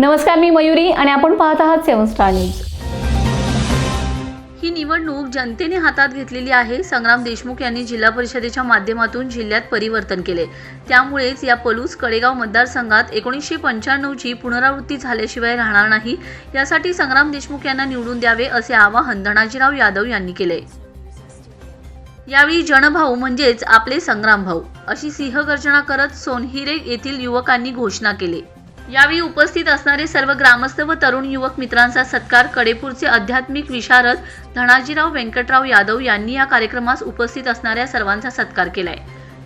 नमस्कार मी मयुरी आणि आपण पाहत आहात सेवन स्टार न्यूज. ही निवडणूक जनतेने हातात घेतलेली आहे संग्राम देशमुख यांनी जिल्हा परिषदेच्या माध्यमातून जिल्ह्यात परिवर्तन केले. त्यामुळेच या पलूस कडेगाव मतदारसंघात एकोणीसशे पंच्याण्णवची पुनरावृत्ती झाल्याशिवाय राहणार नाही यासाठी संग्राम देशमुख यांना निवडून द्यावे असे आवाहन धनाजीराव यादव यांनी केले. यावेळी जनभाऊ म्हणजेच आपले संग्राम भाऊ अशी सिंहगर्जना करत सोनहिरे येथील युवकांनी घोषणा केली. यावेळी उपस्थित असणारे सर्व ग्रामस्थ व तरुण युवक मित्रांचा सत्कार कडेपूरचे आध्यात्मिक विशारद धनाजीराव व्यंकटराव यादव यांनी या कार्यक्रमास उपस्थित असणाऱ्या सर्वांचा सत्कार केलाय.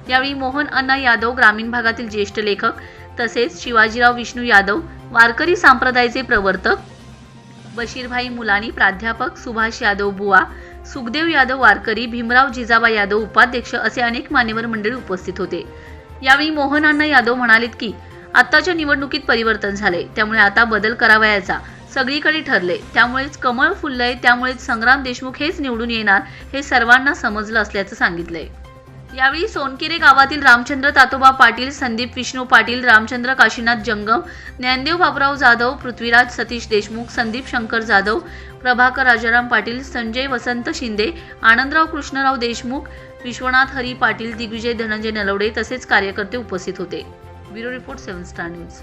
यावेळी मोहन अण्णा यादव ग्रामीण भागातील ज्येष्ठ लेखक तसेच शिवाजीराव विष्णू यादव वारकरी संप्रदायाचे प्रवर्तक बशीरभाई मुलानी प्राध्यापक सुभाष यादव बुवा सुखदेव यादव वारकरी भीमराव जिजाबा यादव उपाध्यक्ष असे अनेक मान्यवर मंडळी उपस्थित होते. यावेळी मोहन अण्णा यादव म्हणालेत की आत्ताच्या निवडणुकीत परिवर्तन झाले. त्यामुळे आता बदल करावयाचा. सगळीकडे ठरले. त्यामुळेच कमळ फुललंय. त्यामुळेच संग्राम देशमुख हेच निवडून येणार हे सर्वांना समजलं असल्याचं सांगितलंय. यावेळी सोनकिरे गावातील रामचंद्र तातोबा पाटील संदीप विष्णू पाटील रामचंद्र काशीनाथ जंगम ज्ञानदेव बाबराव जाधव पृथ्वीराज सतीश देशमुख संदीप शंकर जाधव प्रभाकर राजाराम पाटील संजय वसंत शिंदे आनंदराव कृष्णराव देशमुख विश्वनाथ हरी पाटील दिग्विजय धनंजय नलवडे तसेच कार्यकर्ते उपस्थित होते. Bureau report seven star news